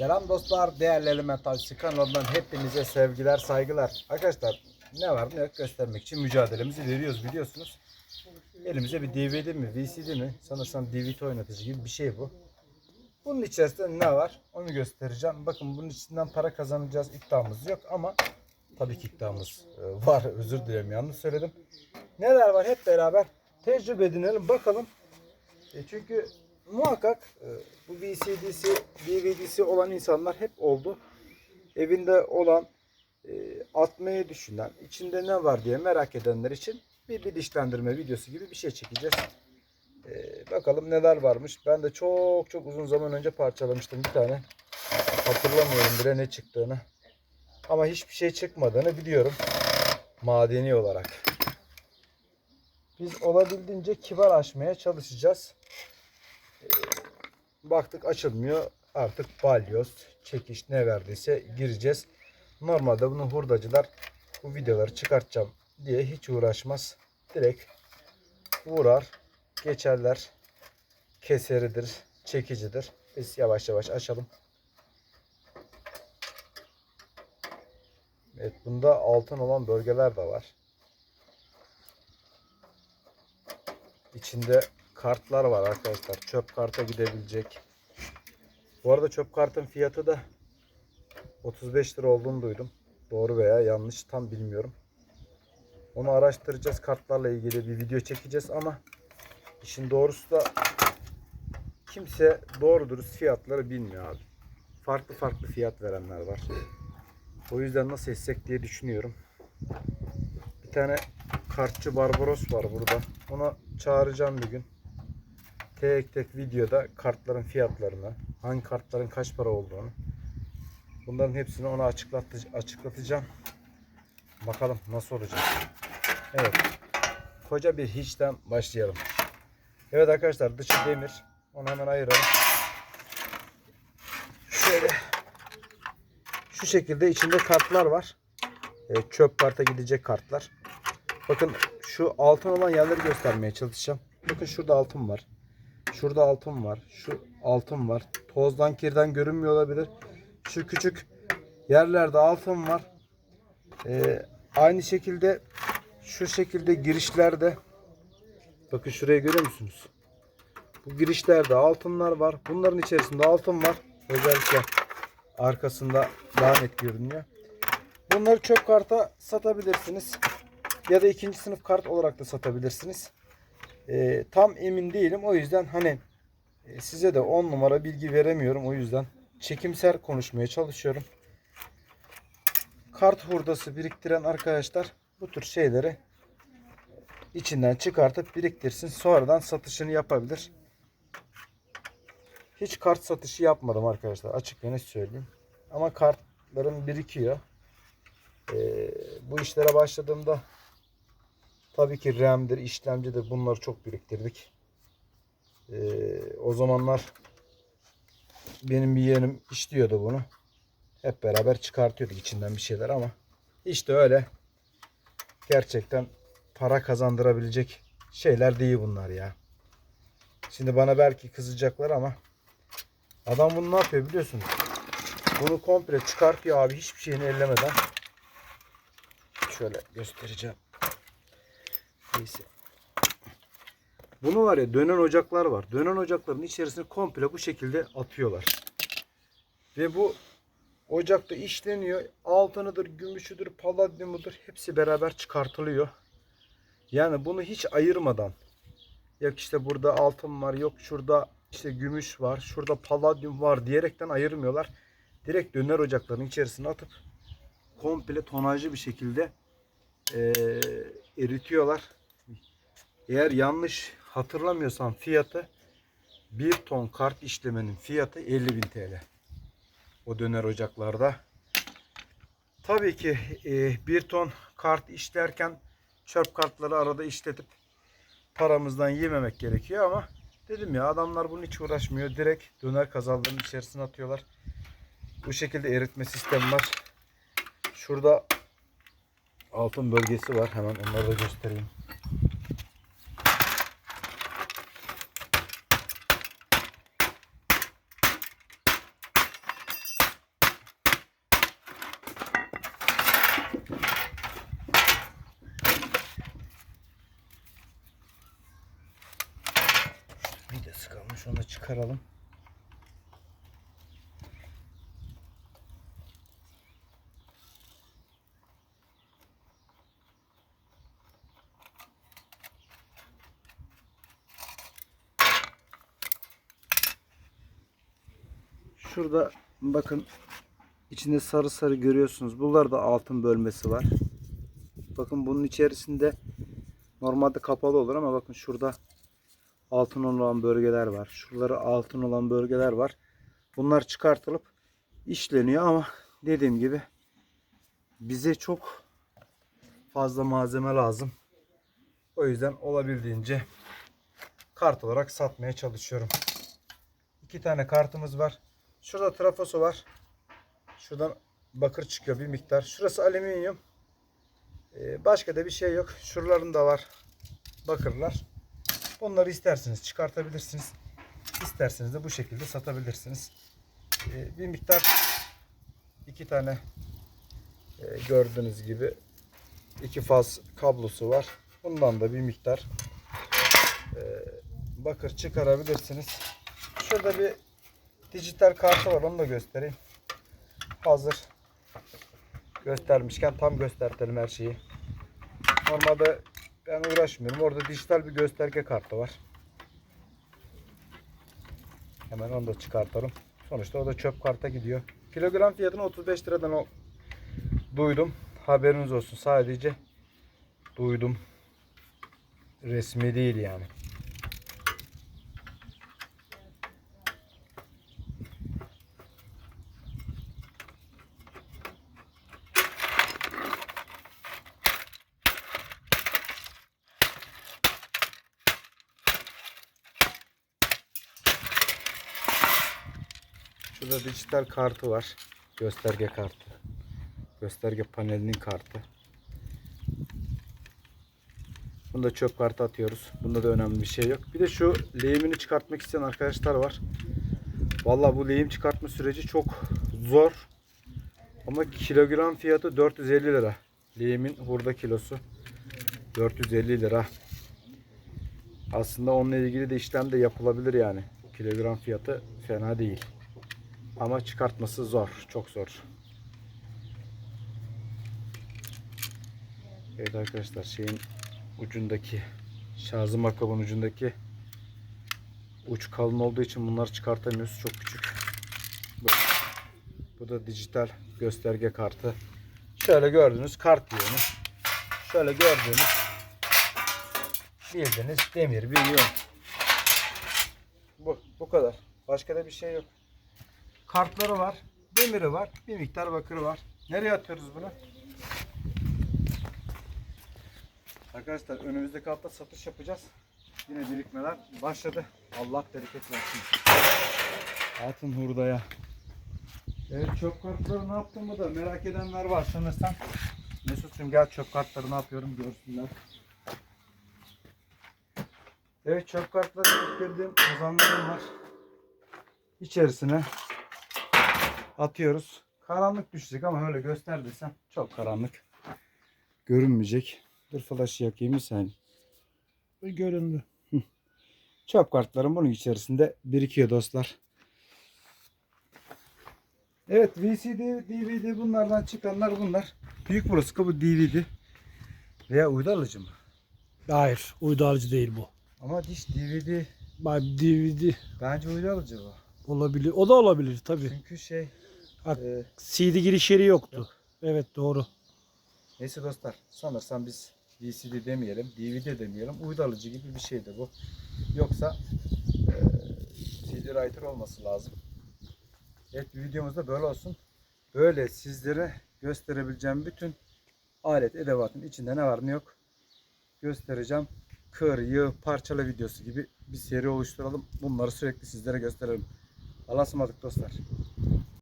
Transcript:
Selam dostlar, değerli Elementalsi kanalından hepinize sevgiler, saygılar. Arkadaşlar ne var ne yok göstermek için mücadelemizi veriyoruz biliyorsunuz. Elimize bir DVD mi, VCD mi? Sanırsam DVD oynatıcı gibi bir şey bu. Bunun içerisinde ne var? Onu göstereceğim. Bakın bunun içinden para kazanacağız iddiamız yok ama tabii ki iddiamız e, var. Özür dilerim yanlış söyledim. Neler var hep beraber tecrübe edinelim bakalım. E çünkü muhakkak e, bu VCD'si, DVD'si olan insanlar hep oldu. Evinde olan, e, atmayı düşünen, içinde ne var diye merak edenler için bir bilinçlendirme videosu gibi bir şey çekeceğiz. E, bakalım neler varmış. Ben de çok çok uzun zaman önce parçalamıştım bir tane. Hatırlamıyorum bile ne çıktığını. Ama hiçbir şey çıkmadığını biliyorum. Madeni olarak. Biz olabildiğince kibar açmaya çalışacağız. Ee, baktık açılmıyor. Artık balyoz, çekiş ne verdiyse gireceğiz. Normalde bunu hurdacılar bu videoları çıkartacağım diye hiç uğraşmaz. Direkt vurar, geçerler. Keseridir, çekicidir. Biz yavaş yavaş açalım. Evet bunda altın olan bölgeler de var. İçinde kartlar var arkadaşlar. Çöp karta gidebilecek. Bu arada çöp kartın fiyatı da 35 lira olduğunu duydum. Doğru veya yanlış tam bilmiyorum. Onu araştıracağız. Kartlarla ilgili bir video çekeceğiz ama işin doğrusu da kimse doğru dürüst fiyatları bilmiyor abi. Farklı farklı fiyat verenler var. O yüzden nasıl etsek diye düşünüyorum. Bir tane kartçı Barbaros var burada. Ona çağıracağım bir gün. Tek tek videoda kartların fiyatlarını, hangi kartların kaç para olduğunu bunların hepsini ona açıklatı, açıklatacağım. Bakalım nasıl olacak. Evet. Koca bir hiçten başlayalım. Evet arkadaşlar dışı demir. Onu hemen ayıralım. Şöyle şu şekilde içinde kartlar var. E, çöp karta gidecek kartlar. Bakın şu altın olan yerleri göstermeye çalışacağım. Bakın şurada altın var. Şurada altın var. Şu altın var. Tozdan kirden görünmüyor olabilir. Şu küçük yerlerde altın var. Ee, aynı şekilde şu şekilde girişlerde bakın şurayı görüyor musunuz? Bu girişlerde altınlar var. Bunların içerisinde altın var. Özellikle arkasında daha net görünüyor. Bunları çöp karta satabilirsiniz. Ya da ikinci sınıf kart olarak da satabilirsiniz. Ee, tam emin değilim. O yüzden hani e, size de 10 numara bilgi veremiyorum. O yüzden çekimser konuşmaya çalışıyorum. Kart hurdası biriktiren arkadaşlar bu tür şeyleri içinden çıkartıp biriktirsin. Sonradan satışını yapabilir. Hiç kart satışı yapmadım arkadaşlar. Açık söyleyeyim. Ama kartlarım birikiyor. Ee, bu işlere başladığımda tabii ki RAM'dir, işlemcidir bunları çok biriktirdik. Ee, o zamanlar benim bir yeğenim işliyordu bunu. Hep beraber çıkartıyorduk içinden bir şeyler ama işte öyle gerçekten para kazandırabilecek şeyler değil bunlar ya. Şimdi bana belki kızacaklar ama adam bunu ne yapıyor biliyorsunuz? Bunu komple çıkartıyor abi hiçbir şeyini ellemeden. Şöyle göstereceğim. Neyse. Bunu var ya dönen ocaklar var. Dönen ocakların içerisine komple bu şekilde atıyorlar. Ve bu ocakta işleniyor. Altınıdır, gümüşüdür, paladyumudur hepsi beraber çıkartılıyor. Yani bunu hiç ayırmadan yok işte burada altın var, yok şurada işte gümüş var, şurada paladyum var diyerekten ayırmıyorlar. Direkt döner ocakların içerisine atıp komple tonajlı bir şekilde eee, eritiyorlar. Eğer yanlış hatırlamıyorsam fiyatı 1 ton kart işlemenin fiyatı 50.000 TL. O döner ocaklarda. Tabii ki e, 1 ton kart işlerken çöp kartları arada işletip paramızdan yememek gerekiyor ama dedim ya adamlar bunu hiç uğraşmıyor. Direkt döner kazanlarının içerisine atıyorlar. Bu şekilde eritme sistemi var. Şurada altın bölgesi var. Hemen onları da göstereyim. Şunu da çıkaralım. Şurada bakın içinde sarı sarı görüyorsunuz. Bunlar da altın bölmesi var. Bakın bunun içerisinde normalde kapalı olur ama bakın şurada altın olan bölgeler var. Şuraları altın olan bölgeler var. Bunlar çıkartılıp işleniyor ama dediğim gibi bize çok fazla malzeme lazım. O yüzden olabildiğince kart olarak satmaya çalışıyorum. İki tane kartımız var. Şurada trafosu var. Şuradan bakır çıkıyor bir miktar. Şurası alüminyum. Ee, başka da bir şey yok. Şuralarında var bakırlar. Bunları isterseniz çıkartabilirsiniz. İsterseniz de bu şekilde satabilirsiniz. Ee, bir miktar iki tane e, gördüğünüz gibi iki faz kablosu var. Bundan da bir miktar e, bakır çıkarabilirsiniz. Şurada bir dijital kartı var. Onu da göstereyim. Hazır göstermişken tam göstertelim her şeyi. Normalde ben uğraşmıyorum. Orada dijital bir gösterge kartı var. Hemen onu da çıkartalım. Sonuçta o da çöp karta gidiyor. Kilogram fiyatını 35 liradan o duydum. Haberiniz olsun. Sadece duydum. Resmi değil yani. Şurada dijital kartı var. Gösterge kartı. Gösterge panelinin kartı. Bunu da çöp kartı atıyoruz. Bunda da önemli bir şey yok. Bir de şu lehimini çıkartmak isteyen arkadaşlar var. Vallahi bu lehim çıkartma süreci çok zor. Ama kilogram fiyatı 450 lira. Lehimin hurda kilosu 450 lira. Aslında onunla ilgili de işlem de yapılabilir yani. Kilogram fiyatı fena değil. Ama çıkartması zor. Çok zor. Evet arkadaşlar şeyin ucundaki şarjı makabın ucundaki uç kalın olduğu için bunları çıkartamıyoruz. Çok küçük. Bu, bu da dijital gösterge kartı. Şöyle gördüğünüz kart yönü. Şöyle gördüğünüz bildiğiniz demir bir yön. Bu, bu kadar. Başka da bir şey yok. Kartları var. Demiri var. Bir miktar bakırı var. Nereye atıyoruz bunu? Arkadaşlar önümüzdeki hafta satış yapacağız. Yine birikmeler başladı. Allah bereket versin. Atın hurdaya. Evet çöp kartları ne yaptığımı da merak edenler var sanırsam. Mesut'cum gel çöp kartları ne yapıyorum görsünler. Evet çöp kartları biriktirdiğim kazanlarım var. İçerisine atıyoruz. Karanlık düşecek ama öyle göster desem çok karanlık. Görünmeyecek. Dur flaşı yakayım bir saniye. Göründü. Çöp kartlarım bunun içerisinde birikiyor dostlar. Evet VCD, DVD bunlardan çıkanlar bunlar. Büyük burası bu DVD. Veya uydu alıcı mı? Hayır, uydu alıcı değil bu. Ama diş DVD Bak DVD bence uydu alıcı bu. olabilir. O da olabilir tabii. Çünkü şey Bak. e, CD giriş yeri yoktu. Evet doğru. Neyse dostlar sanırsam biz VCD demeyelim, DVD demeyelim. Uydu alıcı gibi bir şeydi bu. Yoksa e, CD writer olması lazım. Evet bir videomuzda böyle olsun. Böyle sizlere gösterebileceğim bütün alet edevatın içinde ne var ne yok göstereceğim. Kır, yığ, parçala videosu gibi bir seri oluşturalım. Bunları sürekli sizlere gösterelim. Allah'a ısmarladık dostlar.